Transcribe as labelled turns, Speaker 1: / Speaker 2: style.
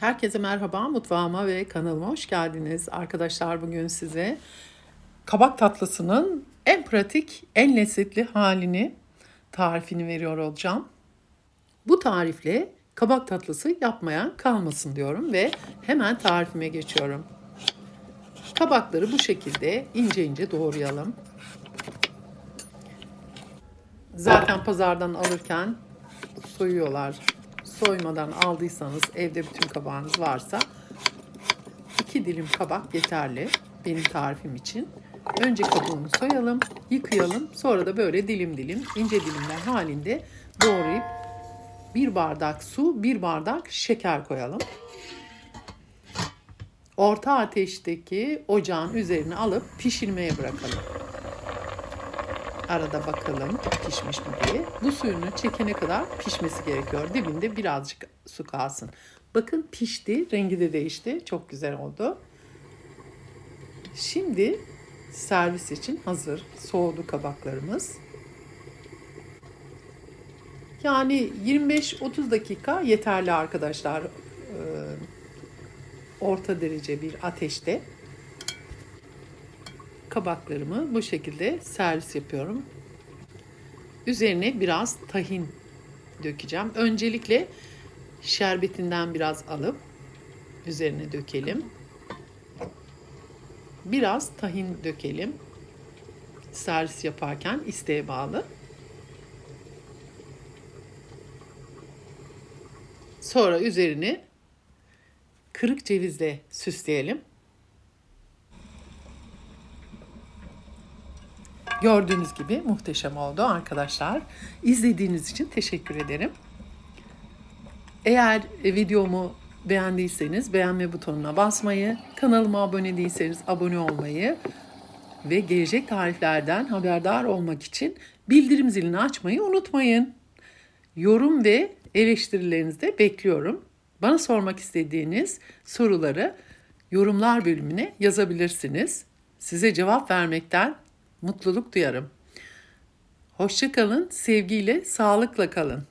Speaker 1: Herkese merhaba, mutfağıma ve kanalıma hoş geldiniz. Arkadaşlar bugün size kabak tatlısının en pratik, en lezzetli halini, tarifini veriyor olacağım. Bu tarifle kabak tatlısı yapmayan kalmasın diyorum ve hemen tarifime geçiyorum. Kabakları bu şekilde ince ince doğrayalım. Zaten pazardan alırken soyuyorlar. Soymadan aldıysanız evde bütün kabağınız varsa iki dilim kabak yeterli benim tarifim için. Önce kabuğunu soyalım, yıkayalım. Sonra da böyle dilim dilim, ince dilimler halinde doğrayıp bir bardak su, bir bardak şeker koyalım. Orta ateşteki ocağın üzerine alıp pişirmeye bırakalım. Arada bakalım pişmiş mi diye. Bu suyunu çekene kadar pişmesi gerekiyor. Dibinde birazcık su kalsın. Bakın pişti. Rengi de değişti. Çok güzel oldu. Şimdi servis için hazır. Soğudu kabaklarımız. Yani 25-30 dakika yeterli arkadaşlar. Ee, orta derece bir ateşte kabaklarımı bu şekilde servis yapıyorum. Üzerine biraz tahin dökeceğim. Öncelikle şerbetinden biraz alıp üzerine dökelim. Biraz tahin dökelim. Servis yaparken isteğe bağlı. Sonra üzerini kırık cevizle süsleyelim. Gördüğünüz gibi muhteşem oldu arkadaşlar. İzlediğiniz için teşekkür ederim. Eğer videomu beğendiyseniz beğenme butonuna basmayı, kanalıma abone değilseniz abone olmayı ve gelecek tariflerden haberdar olmak için bildirim zilini açmayı unutmayın. Yorum ve eleştirilerinizi de bekliyorum. Bana sormak istediğiniz soruları yorumlar bölümüne yazabilirsiniz. Size cevap vermekten mutluluk duyarım. Hoşça kalın, sevgiyle, sağlıkla kalın.